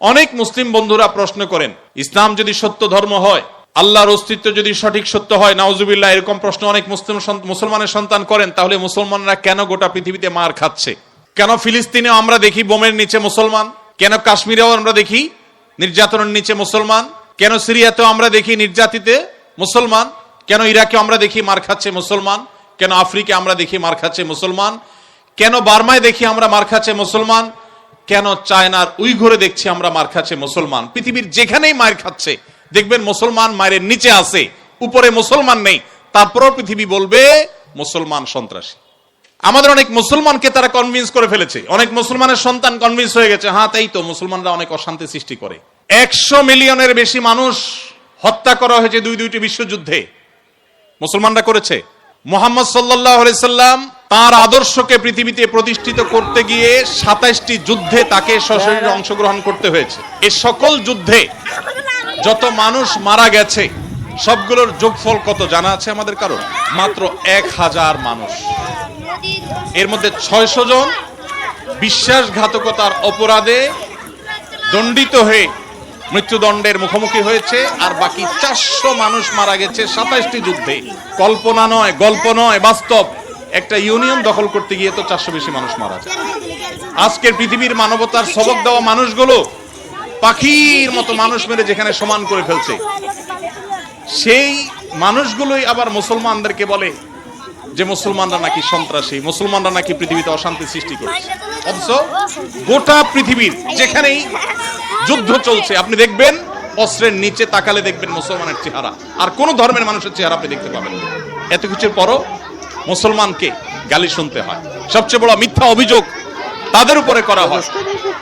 অনেক মুসলিম বন্ধুরা প্রশ্ন করেন, ইসলাম যদি সত্য ধর্ম হয়, আল্লাহর অস্তিত্ব যদি সঠিক সত্য হয়, নাউজুবিল্লাহ, এরকম প্রশ্ন অনেক মুসলিম মুসলমানের সন্তান করেন, তাহলে মুসলমানরা কেন গোটা পৃথিবীতে মার খাচ্ছে? কেন ফিলিস্তিনেও আমরা দেখি বোমের নিচে মুসলমান? কেন কাশ্মীরেও আমরা দেখি নির্যাতনের নিচে মুসলমান? কেন সিরিয়াতেও আমরা দেখি নির্যাতিতে মুসলমান? কেন ইরাকে আমরা দেখি মার খাচ্ছে মুসলমান? কেন আফ্রিকা আমরা দেখি মার খাচ্ছে মুসলমান? কেন বার্মায় দেখি আমরা মার খাচ্ছে মুসলমান? কেন চায়নার উইঘরে দেখছি আমরা মার খাচ্ছে মুসলমান? পৃথিবীর যেখানেই মার খাচ্ছে, দেখবেন মুসলমান মায়ের নিচে আছে, উপরে মুসলমান নেই। তারপরও পৃথিবী বলবে, মুসলমান সন্ত্রাসী। আমাদের অনেক মুসলমানকে তারা কনভিন্স করে ফেলেছে। অনেক মুসলমানের সন্তান কনভিন্স হয়ে গেছে হ্যাঁ তাই তো, মুসলমানরা অনেক অশান্তি সৃষ্টি করে। একশো মিলিয়নের বেশি মানুষ হত্যা করা হয়েছে দুই দুইটি বিশ্বযুদ্ধে। মুসলমানরা করেছে। মোহাম্মদ সাল্লাহ সাল্লাম তার আদর্শকে পৃথিবীতে প্রতিষ্ঠিত করতে গিয়ে সাতাইশটি যুদ্ধে তাকে সশরীরে অংশগ্রহণ করতে হয়েছে। এ সকল যুদ্ধে যত মানুষ মারা গেছে, সবগুলোর যোগফল কত জানা আছে আমাদের কারণ? মাত্র এক হাজার মানুষ। এর মধ্যে ছয়শো জন বিশ্বাসঘাতকতার অপরাধে দণ্ডিত হয়ে মৃত্যুদণ্ডের মুখোমুখি হয়েছে, আর বাকি চারশো মানুষ মারা গেছে সাতাইশটি যুদ্ধে। কল্পনা নয়, গল্প নয়, বাস্তব। একটা ইউনিয়ন দখল করতে গিয়ে তো চারশো বেশি মানুষ মারা যায়। আজকের পৃথিবীর মানবতার সবক দেওয়া মানুষগুলো পাখির মতো মানুষ মেরে যেখানে সমান করে ফেলছে। সেই মানুষগুলোই আবার মুসলমানদেরকে বলে যে মুসলমানরা নাকি সন্ত্রাসী, মুসলমানরা নাকি পৃথিবীতে অশান্তি সৃষ্টি করছে। অথচ গোটা পৃথিবীর যেখানেই যুদ্ধ চলছে, আপনি দেখবেন, অস্ত্রের নিচে তাকালে দেখবেন মুসলমানের চেহারা। আর কোন ধর্মের মানুষের চেহারা আপনি দেখতে পাবেন এত কিছুর পরও মুসলমানকে গালি শুনতে হয়। সবচেয়ে বড় মিথ্যা অভিযোগ তাদের উপরে করা হয়।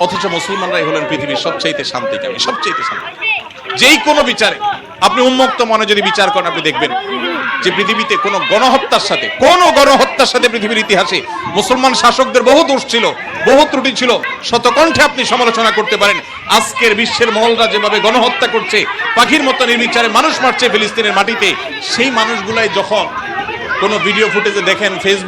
অথচ মুসলমানরাই হলেন পৃথিবীর সবচাইতে শান্তিকামী সবচাইতে শান্তি যেই কোনো বিচারে, আপনি উন্মুক্ত মনে যদি বিচার করেন, আপনি দেখবেন যে পৃথিবীতে কোন গণহত্যার সাথে, কোন গণহত্যার সাথে পৃথিবীর ইতিহাসে মুসলমান শাসকদের বহু দোষ ছিল, বহু ত্রুটি ছিল। শতকণ্ঠে আপনি সমালোচনা করতে পারেন আজকের বিশ্বের মহলরা যেভাবে গণহত্যা করছে, পাখির মতো নির্বিচারে মানুষ মারছে ফিলিস্তিনের মাটিতে, সেই মানুষগুলাই যখন কোনো ভিডিও ফুটেজে দেখেন ফেসবুক